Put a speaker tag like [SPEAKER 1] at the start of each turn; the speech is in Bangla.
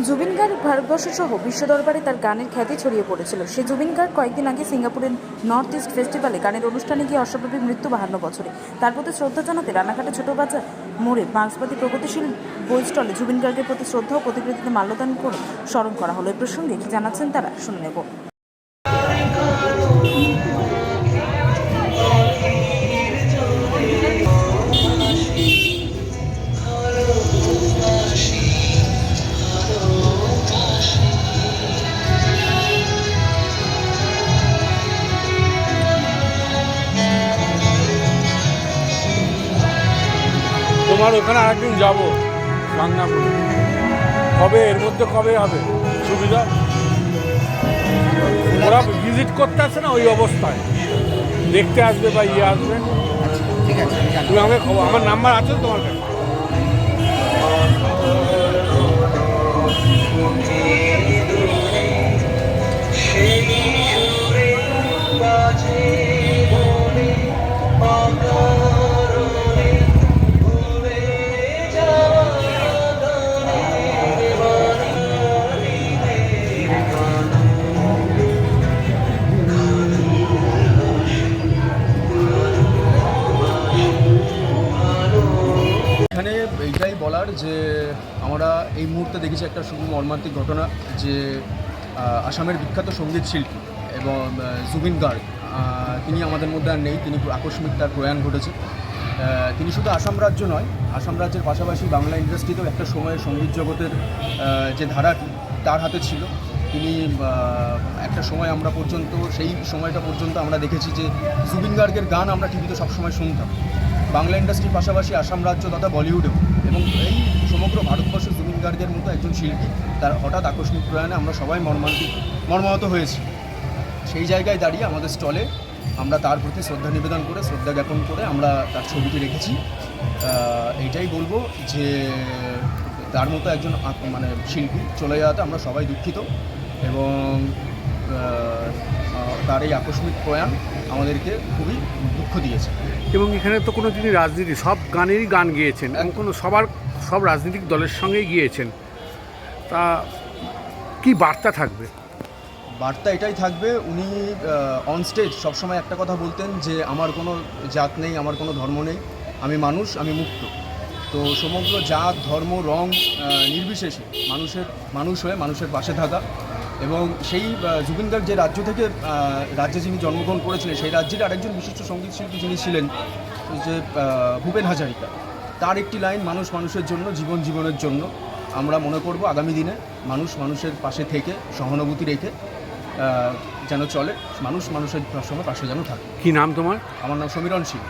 [SPEAKER 1] জুবিন গার্গ ভারতবর্ষ সহ বিশ্ব দরবারে তার গানের খ্যাতি ছড়িয়ে পড়েছিল। সে জুবিন গার্গ কয়েকদিন আগে সিঙ্গাপুরের নর্থ ইস্ট ফেস্টিভ্যালে গানের অনুষ্ঠানে গিয়ে অস্বাভাবিক মৃত্যু বাহান্ন বছরে। তার প্রতি শ্রদ্ধা জানাতে রানাঘাটে ছোট বাজার মোড়ে মার্ক্সবাদী প্রগতিশীল বই স্টলে জুবিন গার্গের প্রতি শ্রদ্ধা ও প্রতিকৃতিতে মাল্যদান করে স্মরণ করা হলো। এ প্রসঙ্গে কি জানাচ্ছেন তারা, শুনে নেব।
[SPEAKER 2] তোমার ওখানে আরেকদিন যাব বাংলাপুরে কবে এর মধ্যে কবে হবে? সুবিধা? ওরা ভিজিট করতে আসে না ওই অবস্থায়। দেখতে আসবে বা ইয়ে আসবে।
[SPEAKER 3] ঠিক আছে
[SPEAKER 2] তুমি আমাকে খবর আমার নাম্বার আছে তোমার কাছে?
[SPEAKER 4] বলার যে আমরা এই মুহূর্তে দেখেছি একটা শুভ মর্মান্তিক ঘটনা যে আসামের বিখ্যাত সংগীত শিল্পী এবং জুবিন গার্গ তিনি আমাদের মধ্যে আর নেই, তিনি আকস্মিক তার প্রয়াণ ঘটেছে। তিনি শুধু আসাম রাজ্য নয়, আসাম রাজ্যের পাশাপাশি বাংলা ইন্ডাস্ট্রিতেও একটা সময়ে সংগীত জগতের যে ধারাটি তার হাতে ছিল। তিনি একটা সময় আমরা পর্যন্ত, সেই সময়টা পর্যন্ত আমরা দেখেছি যে, জুবিন গার্গের গান আমরা টিভিতে সবসময় শুনতাম। বাংলা ইন্ডাস্ট্রির পাশাপাশি আসাম রাজ্য তথা বলিউডেও। এবং এই সমগ্র ভারতবর্ষে জুবিন গার্গের মতো একজন শিল্পী, তার হঠাৎ আকস্মিক প্রয়াণে আমরা সবাই মর্মান্তিক, মর্মাহত হয়েছি। সেই জায়গায় দাঁড়িয়ে আমাদের স্টলে আমরা তার প্রতি শ্রদ্ধা নিবেদন করে, শ্রদ্ধা জ্ঞাপন করে আমরা তার ছবিটি রেখেছি। এইটাই বলব যে, তার মতো একজন মানে শিল্পী চলে যাওয়াতে আমরা সবাই দুঃখিত এবং তার এই আকস্মিক প্রয়াণ আমাদেরকে খুবই দুঃখ দিয়েছে
[SPEAKER 5] এবং এখানে তো কোনো তিনি রাজনীতি সব গানেরই গান গিয়েছেন এবং কোনো সবার সব রাজনৈতিক দলের সঙ্গেই গিয়েছেন। তা কি বার্তা থাকবে?
[SPEAKER 4] বার্তা এটাই থাকবে উনি অন স্টেজ সবসময় একটা কথা বলতেন যে আমার কোনো জাত নেই আমার কোনো ধর্ম নেই আমি মানুষ আমি মুক্ত। তো সমগ্র জাত ধর্ম রং নির্বিশেষে মানুষের মানুষ হয়ে মানুষের পাশে থাকা। এবং সেই জুবিন গার্গ যে রাজ্য থেকে রাজ্যে যিনি জন্মগ্রহণ করেছিলেন সেই রাজ্যের আরেকজন বিশিষ্ট সংগীত শিল্পী যিনি ছিলেন যে ভূপেন হাজারিকা। তার একটি লাইন মানুষ মানুষের জন্য জীবন জীবনের জন্য। আমরা মনে করব আগামী দিনে মানুষ মানুষের পাশে থেকে সহানুভূতি রেখে যেন চলে। মানুষ মানুষের সঙ্গে পাশে যেন থাকে।
[SPEAKER 5] কি নাম তোমার?
[SPEAKER 4] আমার নাম সমীরণ সিং।